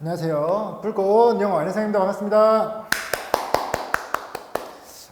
안녕하세요. 불꽃 영어 안혜상입니다. 반갑습니다.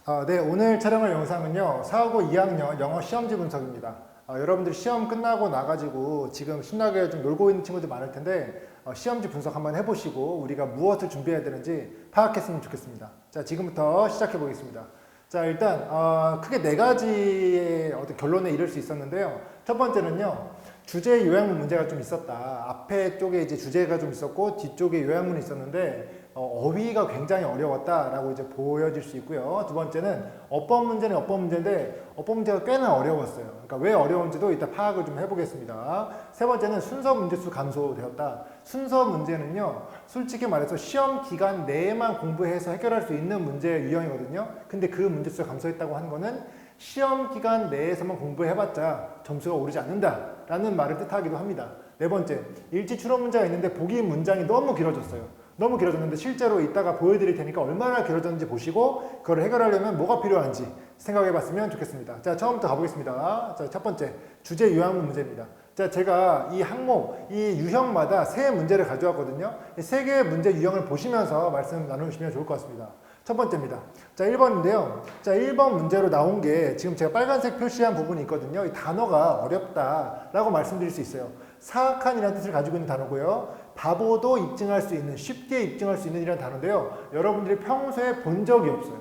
아, 네, 오늘 촬영할 영상은요. 4하고 2학년 영어 시험지 분석입니다. 아, 여러분들 시험 끝나고 나가지고 지금 신나게 좀 놀고 있는 친구들 많을 텐데 어, 시험지 분석 한번 해보시고 우리가 무엇을 준비해야 되는지 파악했으면 좋겠습니다. 자, 지금부터 시작해 보겠습니다. 자, 일단 어, 크게 네 가지의 어떤 결론에 이를 수 있었는데요. 첫 번째는요. 주제 요약문 문제가 좀 있었다. 앞에 쪽에 이제 주제가 좀 있었고 뒤쪽에 요약문이 있었는데 어, 어휘가 굉장히 어려웠다라고 이제 보여질 수 있고요. 두 번째는 어법 문제는 어법 문제인데 어법 문제가 꽤나 어려웠어요. 그러니까 왜 어려운지도 이따 파악을 좀 해보겠습니다. 세 번째는 순서 문제수 감소되었다. 순서 문제는요, 솔직히 말해서 시험 기간 내에만 공부해서 해결할 수 있는 문제 유형이거든요. 근데 그 문제수가 감소했다고 하는 거는 시험 기간 내에서만 공부해봤자 점수가 오르지 않는다 라는 말을 뜻하기도 합니다. 네 번째, 일지 추론 문제가 있는데 보기 문장이 너무 길어졌어요. 너무 길어졌는데 실제로 이따가 보여드릴 테니까 얼마나 길어졌는지 보시고 그걸 해결하려면 뭐가 필요한지 생각해 봤으면 좋겠습니다. 자, 처음부터 가보겠습니다. 자, 첫 번째, 주제 요약문 문제입니다. 자, 제가 이 항목, 이 유형마다 세 문제를 가져왔거든요. 이세 개의 문제 유형을 보시면서 말씀 나누시면 좋을 것 같습니다. 첫 번째입니다. 자, 1번인데요. 자, 1번 문제로 나온 게 지금 제가 빨간색 표시한 부분이 있거든요. 이 단어가 어렵다라고 말씀드릴 수 있어요. 사악한이라는 뜻을 가지고 있는 단어고요. 바보도 입증할 수 있는, 쉽게 입증할 수 있는 이라는 단어인데요. 여러분들이 평소에 본 적이 없어요.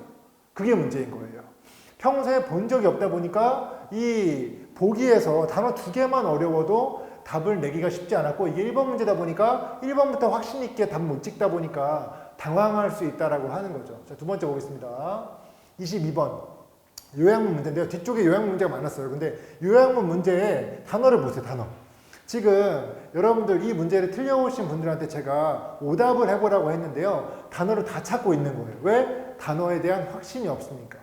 그게 문제인 거예요. 평소에 본 적이 없다 보니까 이 보기에서 단어 두 개만 어려워도 답을 내기가 쉽지 않았고 이게 1번 문제다 보니까 1번부터 확신 있게 답 못 찍다 보니까 당황할 수 있다라고 하는 거죠. 자, 두 번째 보겠습니다. 22번. 요약문 문제인데요. 뒤쪽에 요약문 문제가 많았어요. 근데 요약문 문제에 단어를 보세요, 단어. 지금 여러분들 이 문제를 틀려오신 분들한테 제가 오답을 해보라고 했는데요. 단어를 다 찾고 있는 거예요. 왜? 단어에 대한 확신이 없으니까.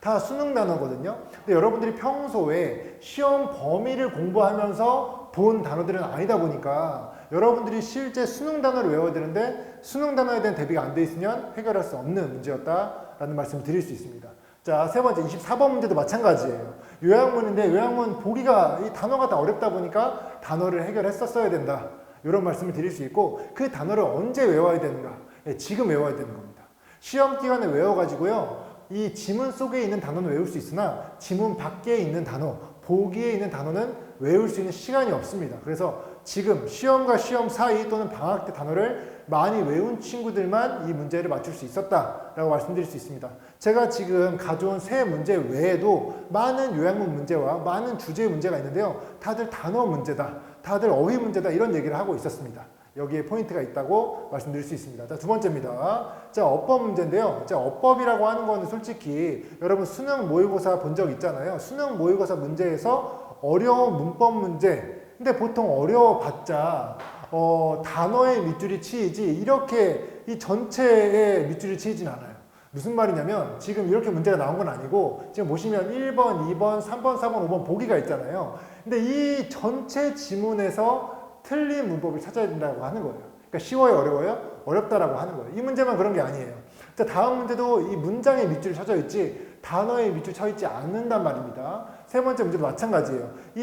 다 수능 단어거든요. 근데 여러분들이 평소에 시험 범위를 공부하면서 본 단어들은 아니다 보니까 여러분들이 실제 수능 단어를 외워야 되는데 수능 단어에 대한 대비가 안 돼 있으면 해결할 수 없는 문제였다라는 말씀을 드릴 수 있습니다. 자, 세 번째 24번 문제도 마찬가지예요. 요약문인데 요약문 보기가 이 단어가 다 어렵다 보니까 단어를 해결했었어야 된다. 이런 말씀을 드릴 수 있고 그 단어를 언제 외워야 되는가? 예, 지금 외워야 되는 겁니다. 시험 기간에 외워가지고요. 이 지문 속에 있는 단어는 외울 수 있으나 지문 밖에 있는 단어, 보기에 있는 단어는 외울 수 있는 시간이 없습니다. 그래서 지금 시험과 시험 사이 또는 방학 때 단어를 많이 외운 친구들만 이 문제를 맞출 수 있었다라고 말씀드릴 수 있습니다. 제가 지금 가져온 세 문제 외에도 많은 요약문 문제와 많은 주제 문제가 있는데요. 다들 단어 문제다, 다들 어휘 문제다 이런 얘기를 하고 있었습니다. 여기에 포인트가 있다고 말씀드릴 수 있습니다. 자, 두 번째입니다. 자, 어법 문제인데요. 자, 어법이라고 하는 거는 솔직히 여러분 수능 모의고사 본 적 있잖아요. 수능 모의고사 문제에서 어려운 문법 문제. 근데 보통 어려워봤자 어, 단어의 밑줄이 치이지 이렇게 이 전체의 밑줄이 치이진 않아요. 무슨 말이냐면 지금 이렇게 문제가 나온 건 아니고 지금 보시면 1번, 2번, 3번, 4번, 5번 보기가 있잖아요. 근데 이 전체 지문에서 틀린 문법을 찾아야 된다고 하는 거예요. 그러니까 쉬워요, 어려워요? 어렵다라고 하는 거예요. 이 문제만 그런 게 아니에요. 자, 다음 문제도 이 문장의 밑줄이 쳐져 있지 단어의 밑줄 쳐 있지 않는단 말입니다. 세 번째 문제도 마찬가지예요. 이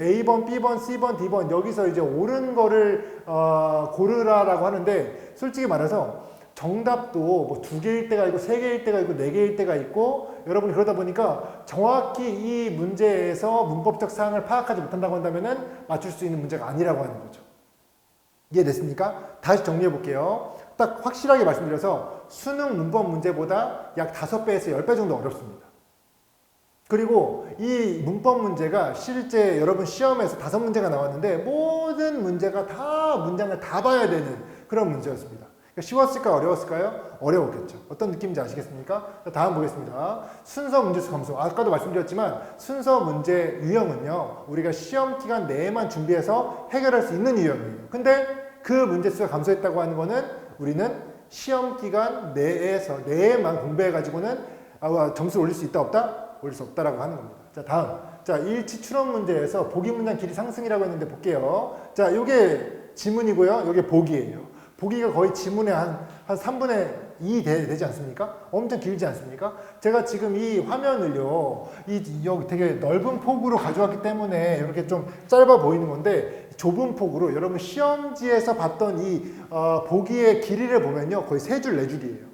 A번, B번, C번, D번 여기서 이제 옳은 거를 어, 고르라라고 하는데 솔직히 말해서 정답도 뭐 두 개일 때가 있고 세 개일 때가 있고 네 개일 때가 있고 여러분이 그러다 보니까 정확히 이 문제에서 문법적 사항을 파악하지 못한다고 한다면은 맞출 수 있는 문제가 아니라고 하는 거죠. 이해됐습니까? 다시 정리해 볼게요. 딱 확실하게 말씀드려서 수능 문법 문제보다 약 5배에서 10배 정도 어렵습니다. 그리고 이 문법 문제가 실제 여러분 시험에서 다섯 문제가 나왔는데 모든 문제가 다 문장을 다 봐야 되는 그런 문제였습니다. 그러니까 쉬웠을까 어려웠을까요? 어려웠겠죠. 어떤 느낌인지 아시겠습니까? 자, 다음 보겠습니다. 순서 문제수 감소. 아까도 말씀드렸지만 순서 문제 유형은요. 우리가 시험 기간 내에만 준비해서 해결할 수 있는 유형이에요. 근데 그 문제수가 감소했다고 하는 거는 우리는 시험 기간 내에서 내에만 공부해 가지고는 아, 점수를 올릴 수 있다 없다? 올릴 수 없다라고 하는 겁니다. 자, 다음. 자, 일치 추론 문제에서 보기 문장 길이 상승이라고 했는데 볼게요. 자, 요게 지문이고요. 요게 보기예요. 보기가 거의 지문의 한, 한 3분의 2 되, 되지 않습니까? 엄청 길지 않습니까? 제가 지금 이 화면을요, 이, 여기 되게 넓은 폭으로 가져왔기 때문에 이렇게 좀 짧아 보이는 건데, 좁은 폭으로 여러분 시험지에서 봤던 이 어, 보기의 길이를 보면요 거의 세 줄 네 줄이에요.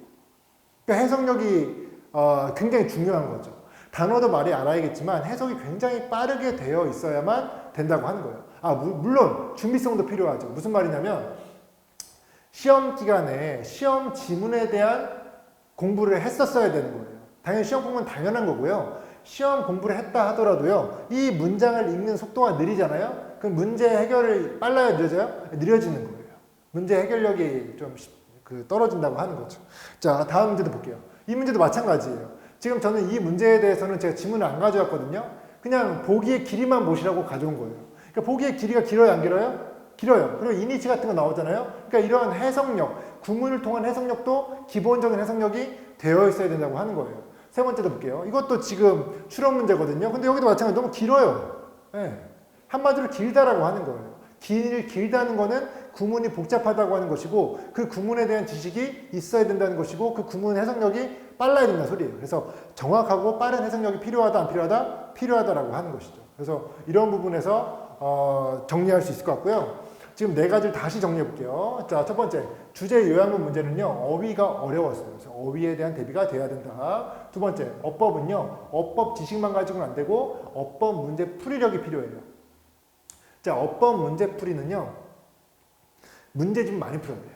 그러니까 해석력이 어, 굉장히 중요한 거죠. 단어도 말이 알아야겠지만 해석이 굉장히 빠르게 되어 있어야만 된다고 하는 거예요. 아 무- 물론 준비성도 필요하죠. 무슨 말이냐면 시험 기간에 시험 지문에 대한 공부를 했었어야 되는 거예요. 당연히 시험 공부는 당연한 거고요. 시험 공부를 했다 하더라도요. 이 문장을 읽는 속도가 느리잖아요. 그럼 문제 해결을 빨라야 느려져요? 느려지는 거예요. 문제 해결력이 좀 그 떨어진다고 하는 거죠. 자, 다음 문제도 볼게요. 이 문제도 마찬가지예요. 지금 저는 이 문제에 대해서는 제가 지문을 안 가져왔거든요. 그냥 보기의 길이만 보시라고 가져온 거예요. 그러니까 보기의 길이가 길어요, 안 길어요? 길어요. 그리고 이니치 같은 거 나오잖아요. 그러니까 이런 해석력, 구문을 통한 해석력도 기본적인 해석력이 되어 있어야 된다고 하는 거예요. 세 번째도 볼게요. 이것도 지금 추론 문제거든요. 근데 여기도 마찬가지로 너무 길어요. 예. 한마디로 길다라고 하는 거예요. 길, 길다는 거는 구문이 복잡하다고 하는 것이고 그 구문에 대한 지식이 있어야 된다는 것이고 그 구문 해석력이 빨라야 된다는 소리예요. 그래서 정확하고 빠른 해석력이 필요하다 안 필요하다? 필요하다라고 하는 것이죠. 그래서 이런 부분에서 어, 정리할 수 있을 것 같고요. 지금 네 가지를 다시 정리해 볼게요. 자, 첫 번째 주제 요약문 문제는요. 어휘가 어려웠어요. 그래서 어휘에 대한 대비가 돼야 된다. 두 번째 어법은요. 어법 지식만 가지고는 안 되고 어법 문제 풀이력이 필요해요. 자, 어법 문제 풀이는요. 문제 좀 많이 풀어야 돼요.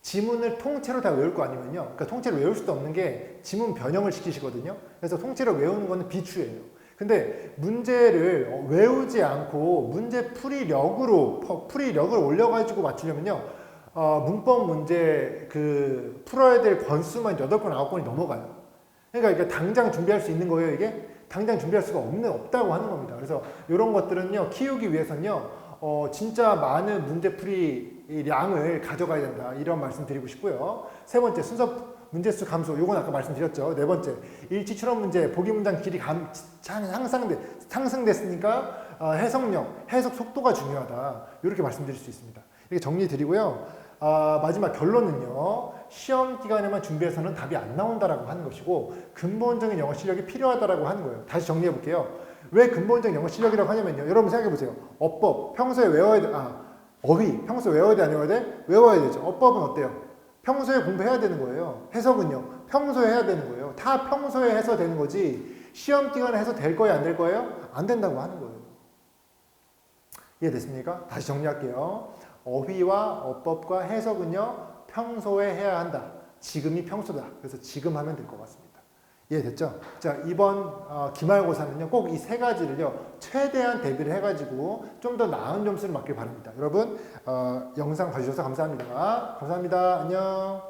지문을 통째로 다 외울 거 아니면요. 그러니까 통째로 외울 수도 없는 게 지문 변형을 시키시거든요. 그래서 통째로 외우는 거는 비추예요. 근데 문제를 어, 외우지 않고 문제 풀이력으로 퍼- 풀이력을 올려가지고 맞추려면요. 어, 문법 문제 그 풀어야 될 권수만 8건, 9건이 넘어가요. 그러니까 이게 당장 준비할 수 있는 거예요, 이게? 당장 준비할 수가 없는, 없다고 하는 겁니다. 그래서 이런 것들은요, 키우기 위해서는요, 어, 진짜 많은 문제풀이 이 양을 가져가야 된다. 이런 말씀 드리고 싶고요. 세 번째, 순서 문제수 감소. 요건 아까 말씀드렸죠. 네 번째, 일치 추론 문제, 보기 문장 길이 감, 상- 상상돼, 상승됐으니까 어, 해석력, 해석 속도가 중요하다. 이렇게 말씀드릴 수 있습니다. 이렇게 정리 드리고요. 아, 마지막 결론은요. 시험 기간에만 준비해서는 답이 안 나온다라고 하는 것이고 근본적인 영어 실력이 필요하다라고 하는 거예요. 다시 정리해 볼게요. 왜 근본적인 영어 실력이라고 하냐면요. 여러분 생각해 보세요. 어법 평소에 외워야 돼. 아, 어휘 평소에 외워야 돼, 안 외워야 돼? 외워야 되죠. 어법은 어때요? 평소에 공부해야 되는 거예요. 해석은요. 평소에 해야 되는 거예요. 다 평소에 해서 되는 거지. 시험 기간에 해서 될 거예요, 안 될 거예요? 안 된다고 하는 거예요. 이해됐습니까? 다시 정리할게요. 어휘와 어법과 해석은요, 평소에 해야 한다. 지금이 평소다. 그래서 지금 하면 될 것 같습니다. 이해됐죠? 자, 이번 어, 기말고사는요, 꼭 이 세 가지를요, 최대한 대비를 해가지고 좀 더 나은 점수를 맞길 바랍니다. 여러분, 어, 영상 봐주셔서 감사합니다. 감사합니다. 안녕.